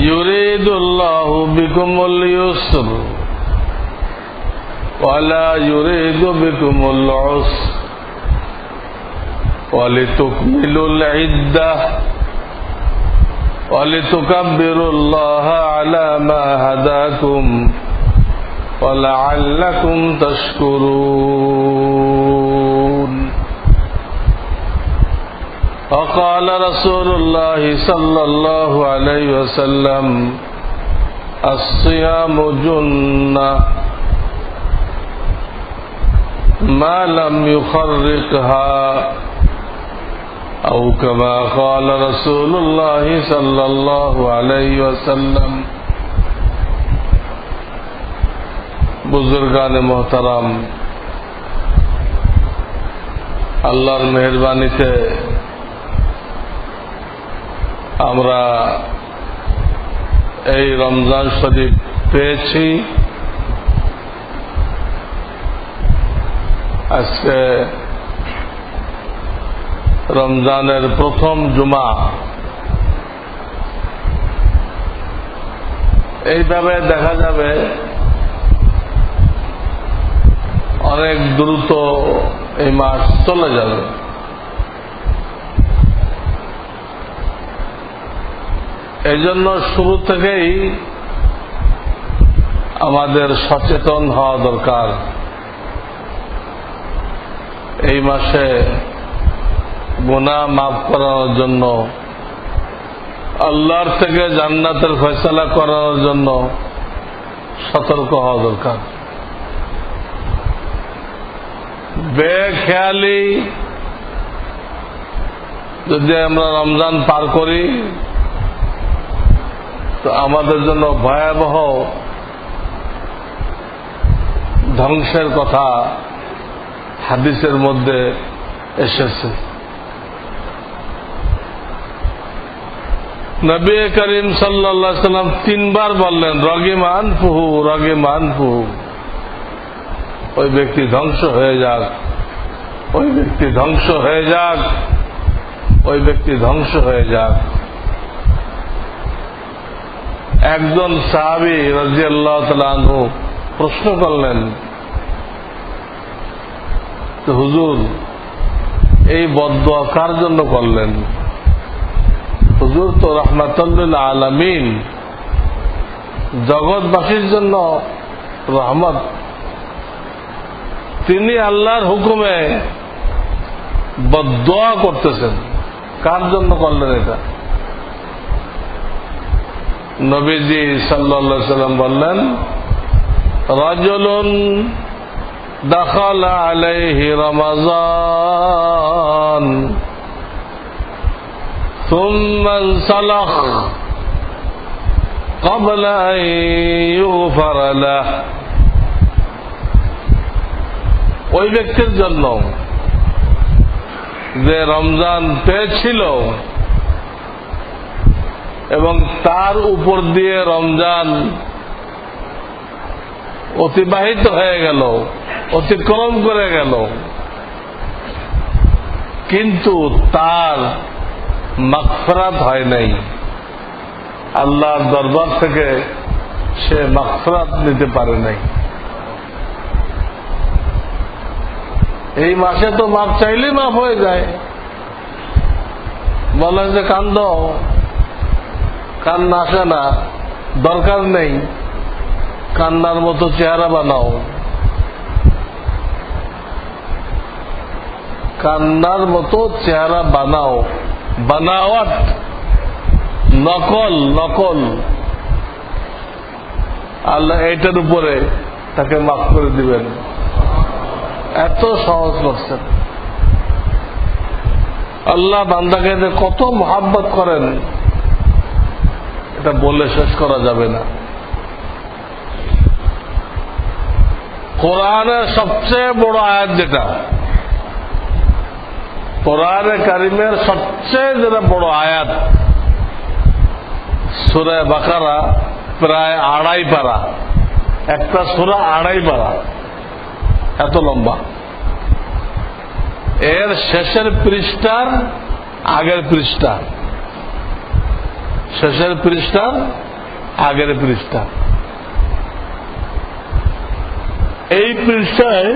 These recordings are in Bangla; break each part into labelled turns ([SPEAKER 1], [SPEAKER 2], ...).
[SPEAKER 1] يريد الله بكم اليسر ولا يريد بكم العسر ولتكملوا العدة ولتكبروا الله على ما هداكم ولعلكم تشكرون وقال رسول الله صلى الله عليه وسلم الصيام جنة ما لم يخرقها أو كما قال رسول الله صلى الله عليه وسلم বুজুর্গান মোহতারাম আল্লাহর মেহরবানিতে আমরা এই রমজান শরীফ পেয়েছি। আজকে রমজানের প্রথম জুমা। এইভাবে দেখা যাবে অনেক দ্রুত এই মাস চলে যাবে। এই জন্য শুরু থেকেই আমাদের সচেতন হওয়া দরকার। এই মাসে গুণা মাফ করানোর জন্য, আল্লাহর থেকে জান্নাতের ফয়সলা করানোর জন্য সতর্ক হওয়া দরকার। বেখেয়ালি যদি আমরা রমজান পার করি তো আমাদের জন্য ভয়াবহ ধ্বংসের কথা হাদিসের মধ্যে এসেছে। নবী করিম সাল্লা সাল্লাম তিনবার বললেন রগিমান ফুহু রগিমান ফুহু। ওই ব্যক্তি ধ্বংস হয়ে যাক, ওই ব্যক্তি ধ্বংস হয়ে যাক, ওই ব্যক্তি ধ্বংস হয়ে যাক। একজন সাহাবি রাজিয়াল্লাহ তালু প্রশ্ন করলেন হুজুর, এই বদ্ধ কার জন্য করলেন? হুজুর তো রহমাতুল্লিল আলমিন, জগৎবাসীর জন্য রহমত। তিনি আল্লাহর হুকুমে বদোয়া করতেছেন। কার জন্য করলেন এটা? নবীজি সাল্লা সাল্লাম বললেন রাজলুন دخل عليه رمضان ثم انسلخ قبل أن يغفر له ওই ব্যক্তির জন্য যে রমজান পেয়েছিল এবং তার উপর দিয়ে রমজান অতিবাহিত হয়ে গেল, অতিক্রম করে গেল। কিন্তু তার মাকফরাত হয় নাই। আল্লাহর দরবার থেকে সে মাকফরাত নিতে পারে নাই। এই মাসে তো মাপ চাইলেই মাপ হয়ে যায়। বলে যে, কান্দ। কান্না আসে না, দরকার নেই। কান্নার মতো চেহারা বানাও। কান্নার মতো চেহারা বানাও। বানাওয়াট নকল নকল। আল্লাহ এটার উপরে তাকে মাফ করে দিবেন। এত সহজ করছেন আল্লাহ বান্দাকে কত মহাব্বত করেন। এটা বলে শেষ করা যাবে না। কোরআনের সবচেয়ে বড় আয়াত যেটা, কোরআনে কারিমের সবচেয়ে যেটা বড় আয়াত, সুরে বাকারা প্রায় আড়াই পারা। একটা সুরা আড়াই পারা। এত লম্বা। এর শেষের পৃষ্ঠার আগের পৃষ্ঠা। শেষের পৃষ্ঠার আগের পৃষ্ঠা। এই পৃষ্ঠায়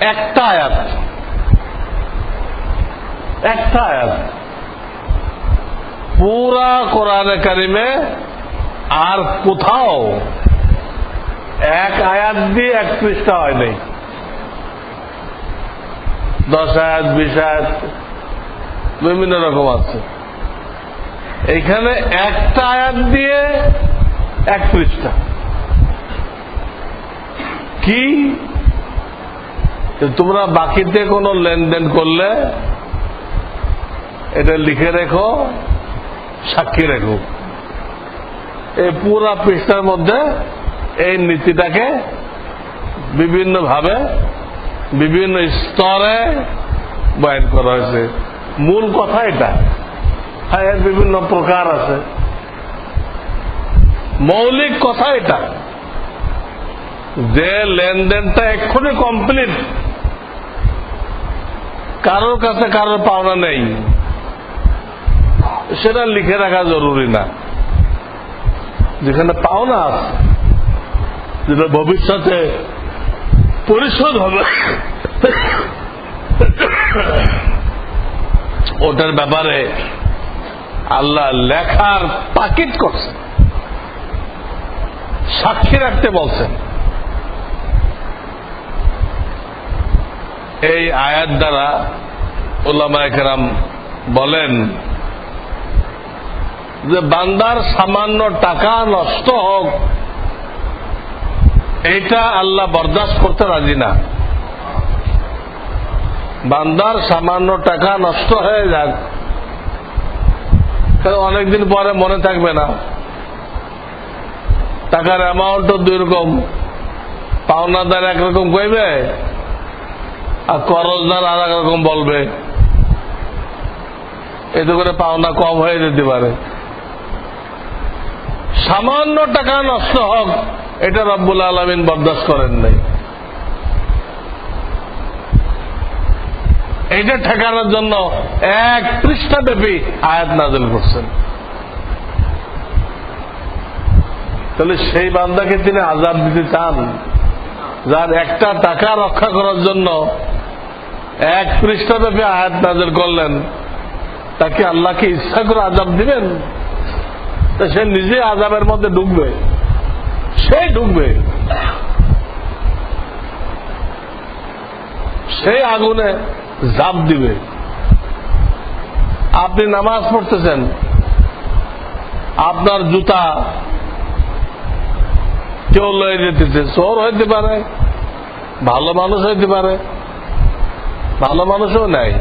[SPEAKER 1] একটা আয়াত। একটা আয়াত। পুরা কোরআনে কারিমে আর কোথাও এক আয়াত দিয়ে এক পৃষ্ঠা হয় নাই। দশ আয়াত, বিশ আয়াত, বিভিন্ন রকম আছে। এখানে একটা আয়াত দিয়ে এক পৃষ্ঠা। কি? তোমরা বাকিতে কোনো লেনদেন করলে এটা লিখে রেখো, সাক্ষী রেখো। এই পুরা পৃষ্ঠার মধ্যে এই নীতিটাকে বিভিন্নভাবে, বিভিন্ন স্তরে বয়ান করা হয়েছে। মূল কথা এটা। এর বিভিন্ন প্রকার আছে। মৌলিক কথা এটা। যে লেনদেনটা এক্ষুনি কমপ্লিট কারোর কাছে কারোর পাওনা নেই। সেটা লিখে রাখা জরুরি না। যেখানে পাওনা আছে, যেটা ভবিষ্যতে পরিশোধ হবে। ওটার ব্যাপারে আল্লাহ লেখার পাকিট করছে। সাক্ষী রাখতে বলছেন এই আয়াত দ্বারা ওলামা একরাম বলেন যে বান্দার সামান্য টাকা নষ্ট হোক, এইটা আল্লাহ বরদাস্ত করতে রাজি না। বান্দার সামান্য টাকা নষ্ট হয়ে যাক অনেকদিন পরে মনে থাকবে না। টাকার অ্যামাউন্টও দুই রকম পাওনাদার একরকম কইবে, আর করজদার আর এক রকম বলবে। এতে করে পাওনা কম হয়ে যেতে পারে। সামান্য টাকা নষ্ট হোক, এটা রব্বুল আলমিন বরদাস্ত করেন নাই। এইটা ঠেকানোর জন্য এক পৃষ্ঠা ব্যাপী আয়াত নাজল করছেন। তাহলে সেই বান্দাকে তিনি আজাদ দিতে চান, যার একটা টাকা রক্ষা করার জন্য এক পৃষ্ঠা ব্যাপী আয়াত নাজল করলেন, তাকে আল্লাহকে ইচ্ছা করে আজাব দিবেন? তা সে নিজে আজাবের মধ্যে ঢুকবে সে ঢুকবে সেই আগুনে জাপ দিবে। আপনি নামাজ পড়তেছেন। আপনার জুতা কেউ লয়ে যেতেছে। চোর হইতে পারে, ভালো মানুষ হইতে পারে, ভালো মানুষও নাই।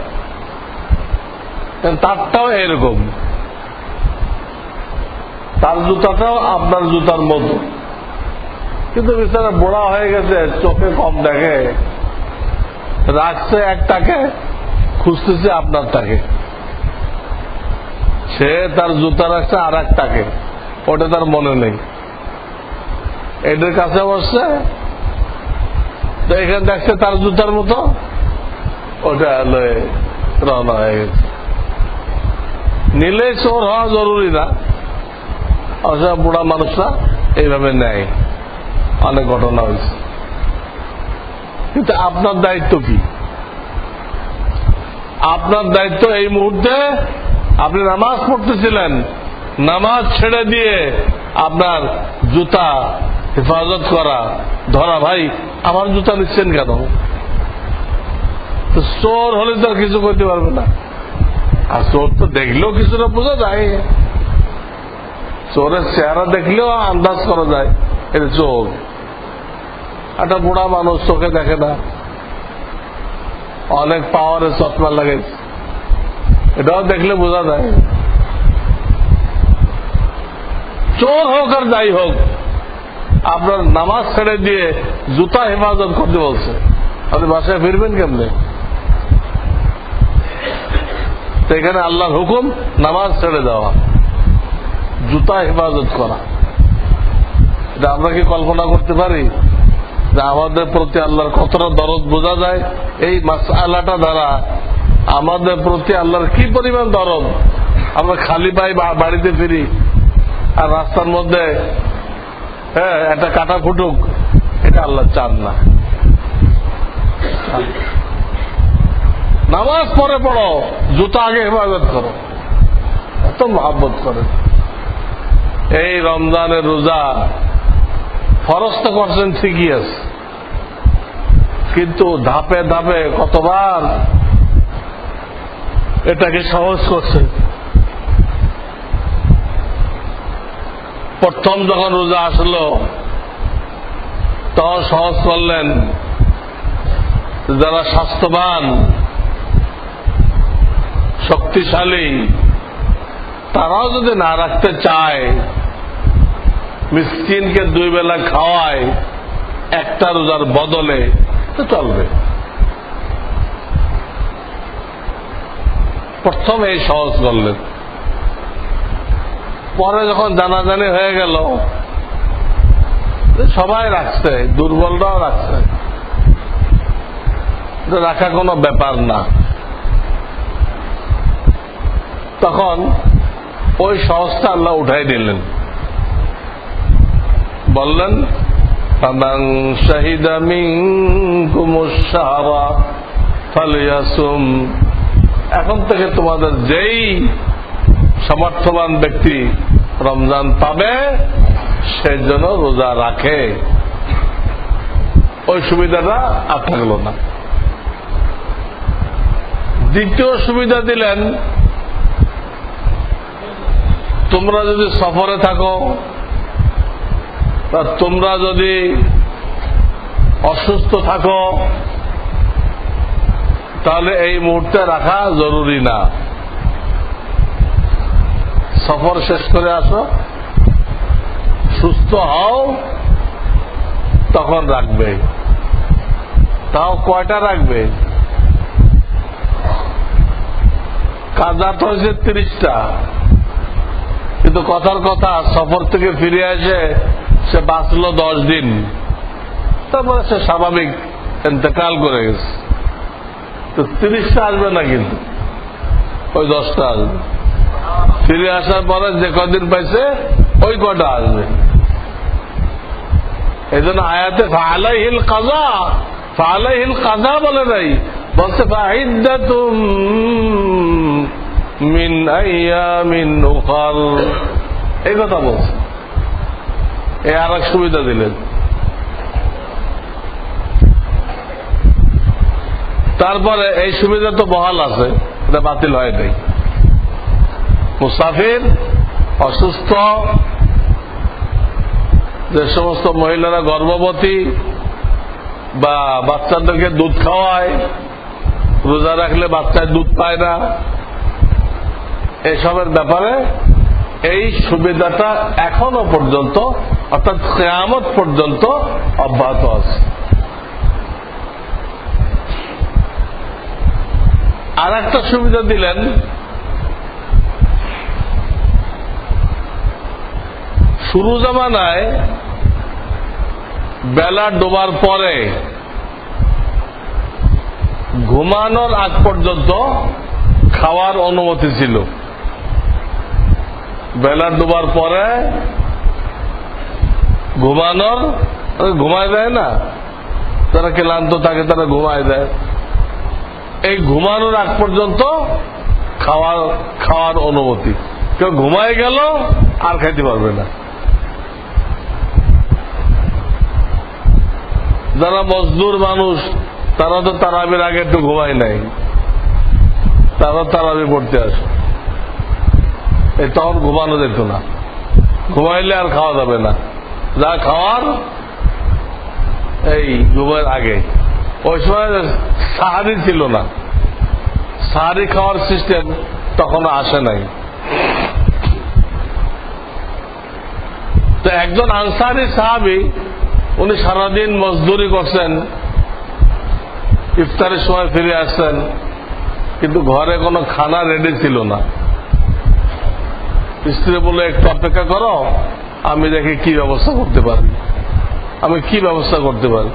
[SPEAKER 1] তারটাও এরকম। তার জুতাটাও আপনার জুতার মতো। কিন্তু বিছানা বোড়া হয়ে গেছে, চোখে কম দেখে। রাখছে একটাকে খুঁজতেছে আপনার আপনারটাকে। সে তার জুতা রাখছে আর একটাকে ওটা তার মনে নেই। এদের কাছে বসছে, তো এখানে দেখছে তার জুতার মতো, ওটা লয়ে রওনা হয়ে গেছে। নিলে চোর হওয়া জরুরি না অবশ্য বুড়া মানুষরা এইভাবে নেয়। অনেক ঘটনা হয়েছে। কিন্তু আপনার দায়িত্ব কি? আপনার দায়িত্ব এই মুহূর্তে আপনি নামাজ পড়তেছিলেন, নামাজ ছেড়ে দিয়ে আপনার জুতা হেফাজত করা। ধরা, ভাই, আমার জুতা নিচ্ছেন কেন? চোর হলে তো আর কিছু করতে পারবে না। আর চোর তো দেখলেও কিছুটা বোঝা যায়। চোরের চেহারা দেখলেও আন্দাজ করা যায়, এটা চোর। একটা বুড়া মানুষ চোখে দেখে না। অনেক পাওয়ারের চশমা লাগে এটাও দেখলে বোঝা যায়। চোর হোক আর যাই হোক, আপনার নামাজ ছেড়ে দিয়ে জুতা হেফাজত করতে বলছে। আপনি বাসায় ফিরবেন কেমনে? এখানে আল্লাহর হুকুম, নামাজ ছেড়ে দেওয়া। জুতা হেফাজত করা। এটা আমরা কি কল্পনা করতে পারি? যে আমাদের প্রতি আল্লাহর কতটা দরদ বোঝা যায়। এই মাসালাটা দ্বারা আমাদের প্রতি আল্লাহর কি পরিমাণ দরদ? আমরা খালি পাই বাড়িতে ফিরি আর রাস্তার মধ্যে হ্যাঁ একটা কাটা ফুটুক, এটা আল্লাহ চান না। নামাজ পরে পড়ো, জুতা আগে হেফাজত করো। এত মহাব্বত করে। এই রমজানের রোজা ফরজ তো করছেন ঠিকই আছে। কিন্তু ধাপে ধাপে কতবার এটাকে সহজ করছে। প্রথম যখন রোজা আসলো, তখন সহজ করলেন যারা স্বাস্থ্যবান, শক্তিশালী, তারাও যদি না রাখতে চায়, মিসকিনকে দুই বেলা খাওয়ায়, একটা রোজার বদলে তো চলবে প্রথম এই সহজ করলেন পরে যখন জানাজানি হয়ে গেল সবাই রাখছে, দুর্বলরাও রাখছে। রাখা কোনো ব্যাপার না। তখন ওই সহজটা আল্লাহ উঠাই দিলেন। বললেন ফামান শাহিদা মিনকুমুশ শাহরা ফালিয়াসুম এখন থেকে তোমাদের যেই সমর্থবান ব্যক্তি রমজান পাবে, সে যেন রোজা রাখে। ওই সুবিধাটা আর থাকল না। দ্বিতীয় সুবিধা দিলেন, তোমরা যদি সফরে থাকো বা তোমরা যদি অসুস্থ থাকো, তাহলে এই মুহূর্তে রাখা জরুরি না। সফর শেষ করে আসো, সুস্থ হও, তখন রাখবে। তাও কয়টা রাখবে? কাজা তো হয়েছে তিরিশটা। কিন্তু কথার কথা, সফর থেকে ফিরে আসে সে বাঁচলো দশ দিন। তারপরে সে স্বাভাবিক এতেকাল করে গেছে। তো তিরিশটা আসবে না কিন্তু। ওই দশটা আসবে। ফিরে আসার পরে যে কদিন পাইছে, ওই কটা আসবে। এই জন্য আয়াতে ফালাই হিল কাজা ফালাই হিল কাজা বলে নাই। বলছে ফাহিদ্দাতুম মিন আইয়ামিন উখার। এই কথা বলছে। এই আর এক সুবিধা দিলেন। তারপরে এই সুবিধা তো বহাল আছে, এটা বাতিল হয় নাই। মুসাফির অসুস্থ, যে সমস্ত মহিলারা গর্ভবতী বা বাচ্চাদেরকে দুধ খাওয়ায়, রোজা রাখলে বাচ্চায় দুধ পায় না, এসবের ব্যাপারে এই সুবিধাটা এখনও পর্যন্ত, অর্থাৎ কেয়ামত পর্যন্ত অব্যাহত আছে। আর একটা সুবিধা দিলেন, শুরু জামানায় বেলা ডোবার পরে ঘুমানোর আগ পর্যন্ত খাওয়ার অনুমতি ছিল। বেলা ডোবার পরে ঘুমানোর ঘুমায় দেয় না। তারা ক্লান্ত থাকে তারা ঘুমায় দেয়। এই ঘুমানোর আগ পর্যন্ত খাওয়ার খাওয়ার অনুমতি। কেউ ঘুমায় গেল, আর খাইতে পারবে না। যারা মজদুর মানুষ, তারা তো তারাবির আগে একটু ঘুমায় নাই। তারা তারাবি পড়তে আসে। তখন ঘুমানো যেত না। ঘুমাইলে আর খাওয়া যাবে না। যা খাওয়ার, এই ঘুমের আগে। ওই সময় সাহারি ছিল না। সাহারি খাওয়ার সিস্টেম তখনও আসে নাই। তো একজন আনসারি সাহাবি, উনি সারাদিন মজদুরি করছেন, ইফতারের সময় ফিরে আসছেন, কিন্তু ঘরে কোনো খানা রেডি ছিল না। স্ত্রী বলে একটু অপেক্ষা করো, আমি দেখি কি ব্যবস্থা করতে পারি। আমি কি ব্যবস্থা করতে পারি?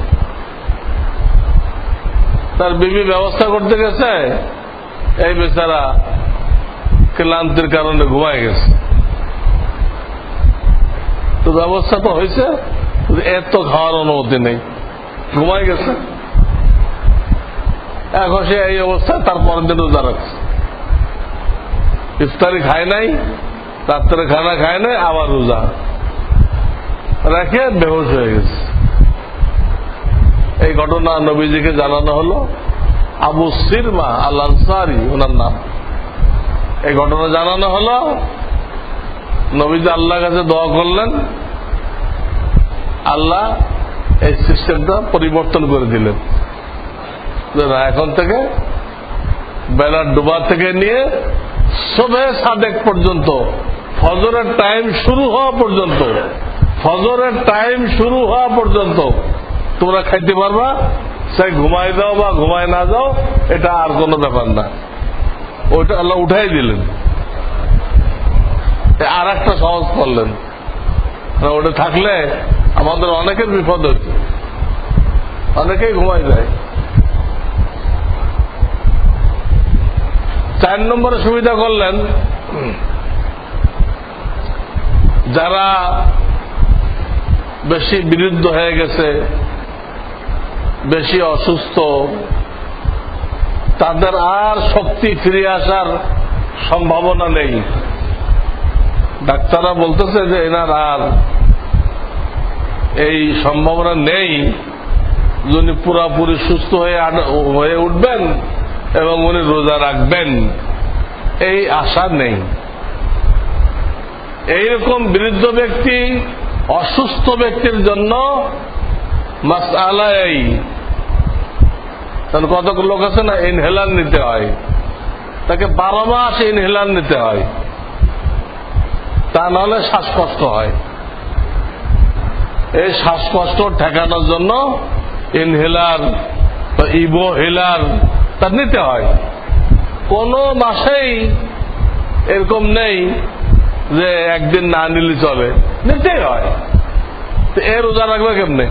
[SPEAKER 1] তার বিবি ব্যবস্থা করতে গেছে, এই বেচারা ক্লান্তির কারণে ঘুমায় গেছে। তো ব্যবস্থা তো হয়েছে এত খাওয়ার অনুমতি নেই। ঘুমায় গেছে। এখন সে এই অবস্থায় তার পরের দিন রোজা রাখছে। ইফতারি খায় নাই রাত্রে খানা খায় নাই আবার রোজা। রেখে বেহোশ হয়ে গেছে। এই ঘটনা নবীজিকে জানানো হলো। আবু সিরমা আল আনসারি ওনার নাম। এই ঘটনা জানানো হলো। নবীজি আল্লাহর কাছে দোয়া করলেন। আল্লাহ এই সিস্টেমটা পরিবর্তন করে দিলেন। এখন থেকে বেলার ডুবা থেকে নিয়ে সবে সাদেক পর্যন্ত। ফজরের টাইম শুরু হওয়া পর্যন্ত। ফজরের টাইম শুরু হওয়া পর্যন্ত। তোমরা খাইতে পারবা? সে ঘুমাই দাও বা ঘুমায় না যাও, এটা আর কোনো ব্যাপার না। ওইটা আল্লাহ উঠাই দিলেন। আর একটা সহজ করলেন। ওটা থাকলে আমাদের অনেকের বিপদ হচ্ছে। অনেকেই ঘুমাই যায়। চার নম্বরে সুবিধা করলেন, যারা বেশি বিরুদ্ধ হয়ে গেছে, বেশি অসুস্থ, তাদের আর শক্তি ফিরে আসার সম্ভাবনা নেই। ডাক্তাররা বলতেছে যে এনার আর এই সম্ভাবনা নেই। যিনি পুরাপুরি সুস্থ হয়ে হয়ে উঠবেন এবং উনি রোজা রাখবেন, এই আশা নেই। এইরকম বৃদ্ধ ব্যক্তি, অসুস্থ ব্যক্তির জন্য কত লোক আছে না ইনহেলার নিতে হয়। তাকে বারো মাস ইনহেলার নিতে হয়। তা নাহলে শ্বাসকষ্ট হয়। এই শ্বাসকষ্ট ঠেকানোর জন্য ইনহেলার বা ইভো হেলার তা নিতে হয়। কোন মাসেই এরকম নেই যে একদিন না নিলে চলে। নিতেই হয়। এ রোজা রাখবে কেমনে?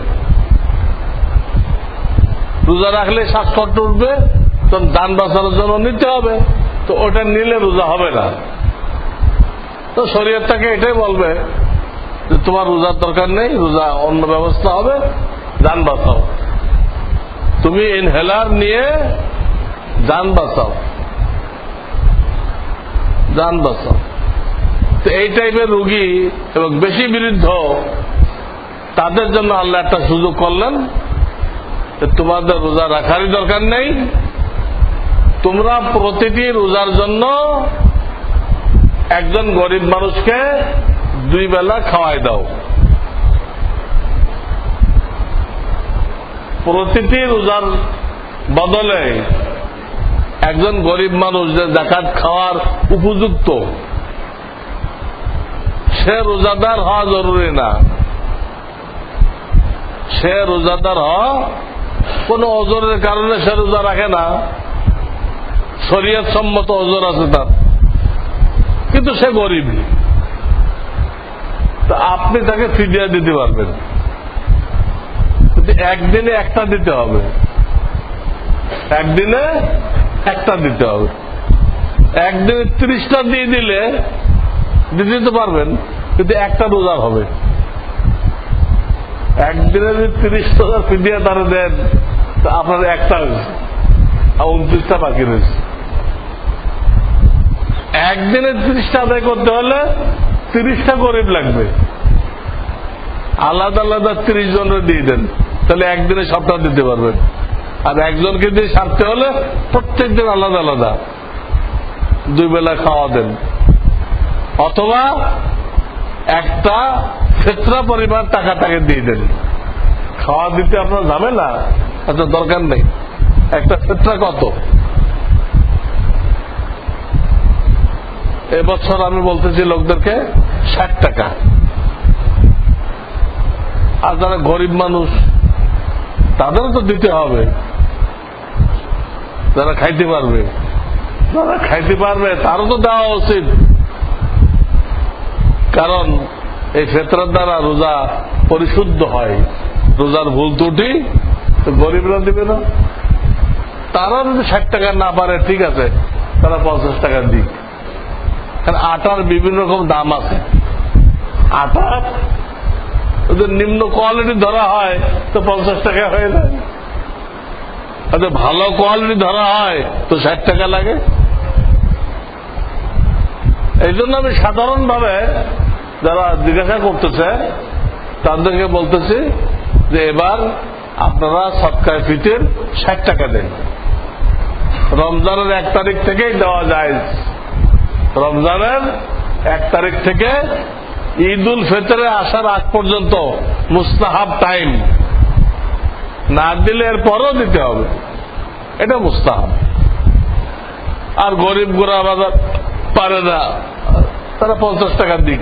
[SPEAKER 1] রোজা রাখলে শ্বাসকষ্ট উঠবে তখন দান বাঁচানোর জন্য নিতে হবে। তো ওটা নিলে রোজা হবে না। তো শরীয়ত তাকে এটাই বলবে যে তোমার রোজার দরকার নেই, রোজা অন্য ব্যবস্থা হবে, দান বাঁচাও। তুমি ইনহেলার নিয়ে যান বাঁচাও। যান বাঁচাও। তো এই টাইপের রুগী এবং বেশি বিরুদ্ধ তাদের জন্য আল্লাহ একটা সুযোগ করলেন তোমাদের রোজা রাখারই দরকার নেই। তোমরা প্রতিটি রোজার জন্য একজন গরিব মানুষকে দুই বেলা খাওয়াই দাও। প্রতিটি রোজার বদলে একজন গরিব মানুষ যে জাকাত খাওয়ার উপযুক্ত, সে রোজাদার হওয়া জরুরি না। সে রোজাদার হওয়া কোন ওজনের কারণে সে রোজা রাখে না। শরীয়ত সম্মত ওজন আছে তার। কিন্তু সে গরিব। আপনি তাকে ফিডিয়া দিতে পারবেন। একদিনে একটা দিতে হবে। একদিনে একটা দিতে হবে। একদিনে ত্রিশটা দিয়ে দিলে দিতে তো পারবেন, কিন্তু একটা রোজা হবে। একদিনে যদি তিরিশ হাজার ফিডিয়া তারা দেন আপনার একটা হয়েছে আর উনত্রিশটা বাকি রয়েছে। একদিনে তিরিশটা আদায় করতে হলে তিরিশটা গরিব লাগবে। আলাদা আলাদা তিরিশ জনের দিয়ে দেন, তাহলে একদিনে সবটা দিতে পারবেন। আর একজনকে দিয়ে সারতে হলে প্রত্যেক দিন আলাদা আলাদা। দুই বেলা খাওয়া দেন। অথবা একটা ফেতরা পরিমাণ টাকা তাকে দিয়ে দেন। খাওয়া দিতে আপনার ঝামেলা আচ্ছা দরকার নেই। একটা ফেতরা কত? এবছর আমি বলতেছি লোকদেরকে ষাট টাকা। আর যারা গরিব মানুষ, তাদেরও তো দিতে হবে। যারা খাইতে পারবে। যারা খাইতে পারবে, তারও তো দেওয়া উচিত। কারণ এই ফেতরার দ্বারা রোজা পরিশুদ্ধ হয়। রোজার ভুল ত্রুটি গরিবরা দিবে না। তারা যদি ষাট টাকা না পারে, ঠিক আছে, তারা পঞ্চাশ টাকা দিক। কারণ আটার বিভিন্ন রকম দাম আছে। আটার ওদের নিম্ন কোয়ালিটি ধরা হয়, তো পঞ্চাশ টাকা হয়ে যায়। আর ভালো কোয়ালিটি ধরা হয়, তো ষাট টাকা লাগে। এই জন্য আমি সাধারণভাবে যারা জিজ্ঞাসা করতেছে, তাদেরকে বলতেছি যে এবার আপনারা সৎকায় ফিটের ষাট টাকা দেন। রমজানের এক তারিখ থেকেই দেওয়া যায়। রমজানের এক তারিখ থেকে ঈদ উল ফেতরে আসার আগ পর্যন্ত মুস্তাহাব টাইম না দিলে এর পরও দিতে হবে। এটা মুস্তাহাব। আর গরিব গোড়া বাজার পারে না। তারা পঞ্চাশ টাকা দিক।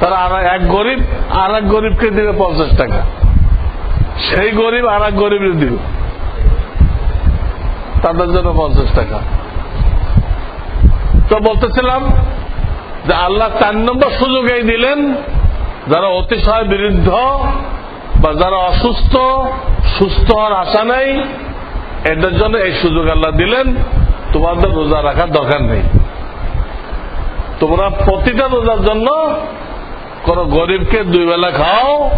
[SPEAKER 1] তারা আর এক গরিব, আর এক গরিবকে দিবে পঞ্চাশ টাকা। সেই গরিব আর এক গরিবের দিবে। তাদের জন্য পঞ্চাশ টাকা। তো বলতেছিলাম যে আল্লাহ চার নম্বর সুযোগ এই দিলেন, যারা অতিশয় বিরুদ্ধ বা যারা অসুস্থ সুস্থ হওয়ার আশা নেই। এদের জন্য এই সুযোগ আল্লাহ দিলেন। তোমাদের রোজা রাখার দরকার নেই। তোমরা প্রতিটা রোজার জন্য কোন গরিবকে দুই বেলা খাও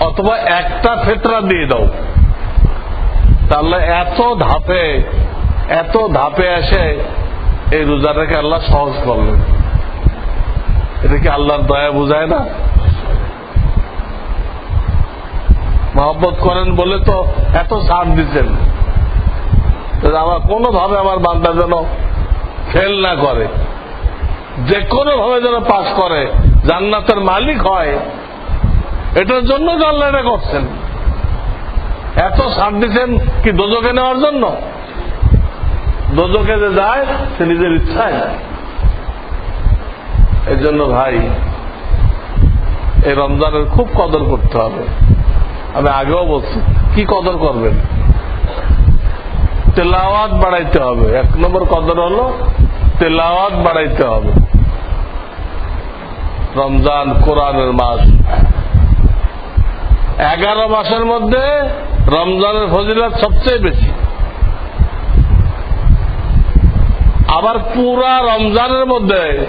[SPEAKER 1] অথবা একটা ফেতরা দিয়ে দাও। তাহলে এত ধাপে এত ধাপে এসে এই রোজাটাকে আল্লাহ সহজ করলেন। এটা কি আল্লাহর দয়া বুঝায় না? মহব্বত করেন বলে তো এত সাথ দিচ্ছেন আমার কোনোভাবে আমার বান্দা যেন ফেল না করে। যে কোনো ভাবে যেন পাশ করে, জান্নাতের মালিক হয়, এটার জন্য আল্লাহ এটা করছেন। এত সাথ দিচ্ছেন কি দোজকে নেওয়ার জন্য? দোজকে যে যায়, সে নিজের ইচ্ছায় এর জন্য ভাই, এই রমজানের খুব কদর করতে হবে। আমি আগেও বলছি, কি কদর করবেন? তেলাওয়াত বাড়াইতে হবে। এক নম্বর কদর হলো তেলাওয়াত বাড়াইতে হবে। রমজান কোরআনের মাস। এগারো মাসের মধ্যে রমজানের ফজিলত সবচেয়ে বেশি। আবার পুরা রমজানের মধ্যে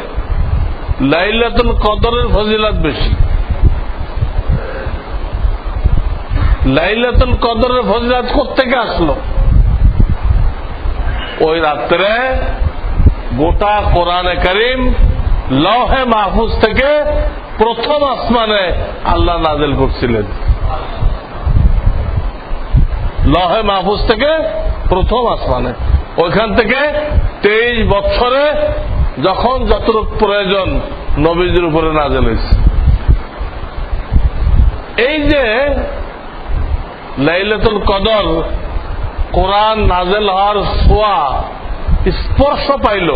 [SPEAKER 1] লাইলাতুল কদরের ফজিলত বেশি। লাইলাতুল কদরের ফজিলত কোথেকে আসলো? ওই রাত্রে গোটা কোরআনে করিম লহে মাহফুজ থেকে প্রথম আসমানে আল্লাহ নাজেল করছিলেন। লহে মাহফুজ থেকে প্রথম আসমানে। ওইখান থেকে তেইশ বছরে যখন যতটুক প্রয়োজন নবীজির উপরে নাজেল হয়েছে। এই যে লাইলাতুল কদর, কোরআন নাজেল হওয়ার সোয়া স্পর্শ পাইল।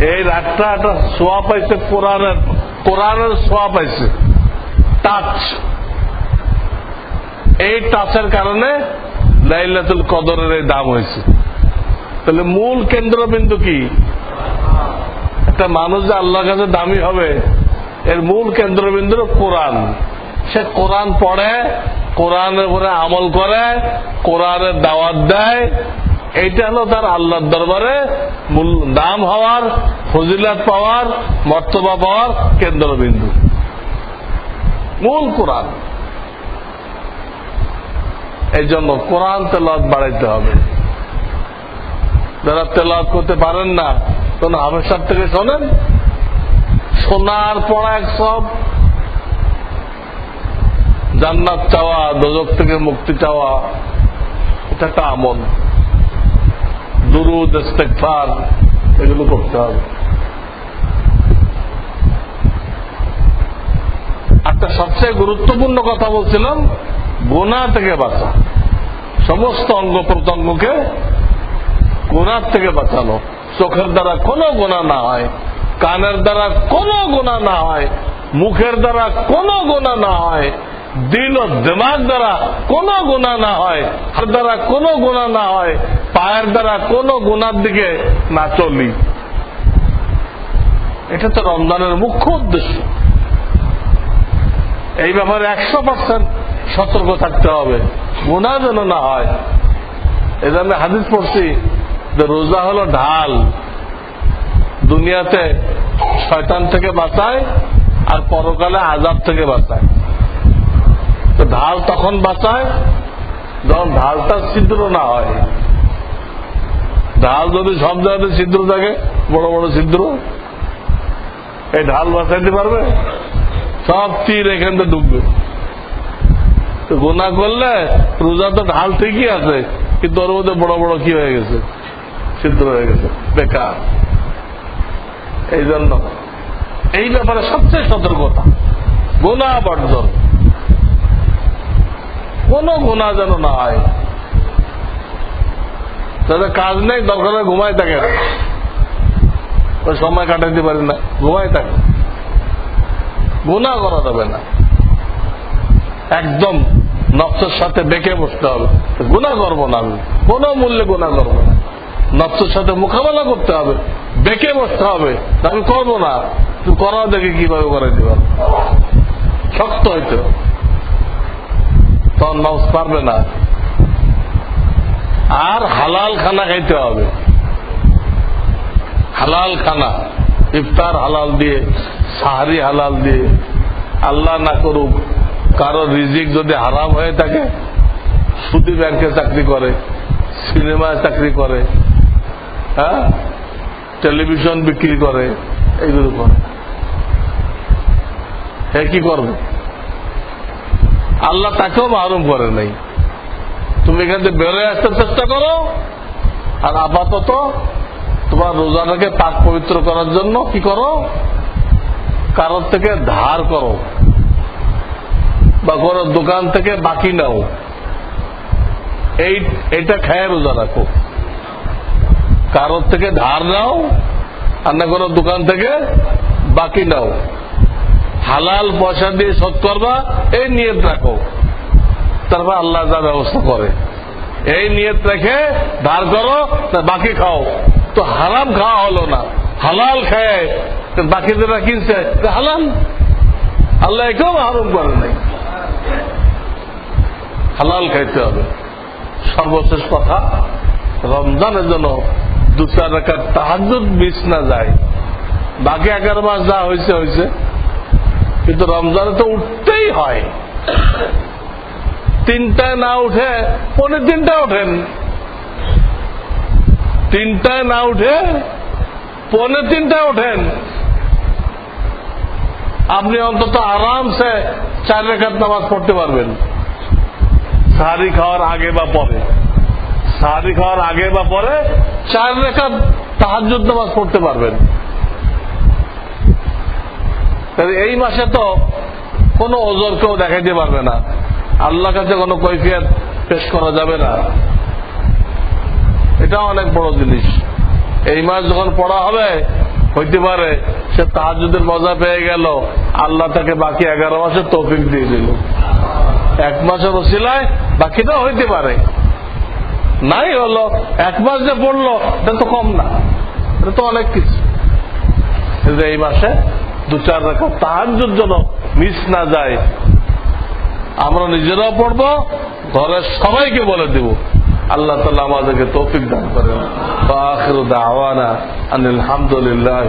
[SPEAKER 1] এই রাতটা একটা সোয়া পাইছে, কোরআনের কোরআনের সোয়া পাইছে। টাচ। এই টাচের কারণে লাইলাতুল কদরের এই দাম হয়েছে। তাহলে মূল কেন্দ্রবিন্দু কি? একটা মানুষ যে আল্লাহর কাছে দামি হবে, এর মূল কেন্দ্রবিন্দু কোরআন। সে কোরআন পড়ে কোরআনের উপরে আমল করে, কোরআনের দাওয়াত দেয়, এইটা হলো তার আল্লাহর দরবারে দাম হওয়ার, ফজিলাত পাওয়ার, মর্তবা পাওয়ার কেন্দ্রবিন্দু। মূল কোরআন। এই জন্য কোরআন তেলাওয়াত বাড়াইতে হবে। যারা তেলাওয়াত করতে পারেন না, কোন হামেশার থেকে শোনেন? সোনার পড়া এক সব জান্নাত চাওয়া, দোজক থেকে মুক্তি চাওয়া, এটা একটা আমল। দুরুদ ইস্তেকফার এগুলো করতে হবে। একটা সবচেয়ে গুরুত্বপূর্ণ কথা বলছিলাম গোনা থেকে বাঁচা। সমস্ত অঙ্গ প্রত্যঙ্গকে গোনার থেকে বাঁচানো। চোখের দ্বারা কোনো গোনা না হয়, কানের দ্বারা কোনো গোনা না হয়, মুখের দ্বারা কোনো গোনা না হয় দিল ও দিমাগ দ্বারা কোনো গুণা না হয়, হাত দ্বারা কোনো গুণা না হয়, পায়ের দ্বারা কোনো গুণার দিকে না চলি। এটা তো রমজানের মুখ্য উদ্দেশ্য। এই ব্যাপারে একশো পার্সেন্ট সতর্ক থাকতে হবে। গুণা যেন না হয়। এই জন্য হাদিস পড়ছি যে রোজা হলো ঢাল। দুনিয়াতে শয়তান থেকে বাঁচায় আর পরকালে আজাব থেকে বাঁচায়। তো ঢাল তখন বাঁচায়, যখন ঢালটা ছিদ্র না হয়। ঢাল যদি সব জায়গাতে ছিদ্র থাকে, বড় বড় ছিদ্র, এই ঢাল বাঁচাইতে পারবে? সব তীর এখান থেকে তো গোনা করলে রোজা তো ঢাল ঠিকই আছে, কিন্তু ওর মধ্যে বড় বড় কি হয়ে গেছে? ছিদ্র হয়ে গেছে, বেকার। এই জন্য এই ব্যাপারে সবচেয়ে সতর্কতা। গোনা বর্জন। কোন গুণা যেন না হয় তাদের কাজ নেই, দরকার ঘুমায় থাকে। সময় কাটাইতে পারি না ঘুমায় থাকে। গুণা করা যাবে না। একদম নফসের সাথে বেঁকে বসতে হবে। গুণা করব না আমি। কোনো মূল্যে গুণা করব না। নফসের সাথে মোকাবেলা করতে হবে। বেঁকে বসতে হবে। আমি করব না। তুই করাও দেখে কীভাবে করাইতে পারব শক্ত হইতে হবে। তখন মানুষ পারবে না। আর হালাল খানা খাইতে হবে। হালাল খানা, ইফতার হালাল দিয়ে, সাহারি হালাল দিয়ে, আল্লাহ না করুক, কারও রিজিক যদি হারাম হয়ে থাকে, সুদী ব্যাংকে চাকরি করে, সিনেমায় চাকরি করে হ্যাঁ? টেলিভিশন বিক্রি করে, এইগুলো করে। হ্যাঁ কি করবে? আল্লাহ তাকেও মাহরুম করে নাই। তুমি এখান থেকে বেরোয় আসতে চেষ্টা করো, আর আপাতত তোমার রোজাটাকে পাক পবিত্র করার জন্য কি করো? কারোর থেকে ধার করো বা কোনো দোকান থেকে বাকি নাও। এই, এটা খায় রোজা রাখো। কারোর থেকে ধার নাও, আর না কোনো দোকান থেকে বাকি নাও। হালাল পয়সা দিয়ে শোধ করবা, এই নিয়ত রাখো। তারপর আল্লাহ যা ব্যবস্থা করে। এই নিয়ত রেখে ধার করো বাকি খাও। তো হারাম খাওয়া হলো না। হালাল খায়। বাকি যারা কিনছে হালাল। আল্লাহ একেও হারাম করে নাই। হালাল খাইতে হবে। সর্বশেষ কথা, রমজানের জন্য দু চার রেখার তাহাজ মিস না যায়। বাকি এগারো মাস যা হয়েছে হয়েছে কিন্তু রমজানে তো উঠতেই হয়। তিনটায় না উঠে পনে তিনটায় ওঠেন। তিনটায় না উঠে পনে তিনটায় ওঠেন। আপনি অন্তত আরামসে চার রেখাত নামাজ পড়তে পারবেন। সাহারি খাওয়ার আগে বা পরে। সাহারি খাওয়ার আগে বা পরে চার রেখাত তাহাজ নামাজ পড়তে পারবেন। এই মাসে তো কোনো ওজোর কেউ দেখাইতে পারবে না। আল্লাহ কাছে কোনো কৈফিয়ত পেশ করা যাবে না। এটা অনেক বড় জিনিস। এই মাস যখন পড়া হবে, হইতে পারে সে তাহাজুদের মজা পেয়ে গেল, আল্লাহ তাকে বাকি এগারো মাসের তৌফিক দিয়ে দিল। এক মাসের ওসিলায় বাকিটা হইতে পারে। নাই হলো, এক মাস যে পড়ল, এটা তো কম না। এটা তো অনেক কিছু। এই মাসে দু চার রেখা তাহাজুর জন্য মিস না যায়। আমরা নিজেরাও পড়ব, ঘরের সবাইকে বলে দেব। আল্লাহ তালা আমাদেরকে তৌফিক দান করেন। আখির দাওয়ানা আনিল হামদুলিল্লাহ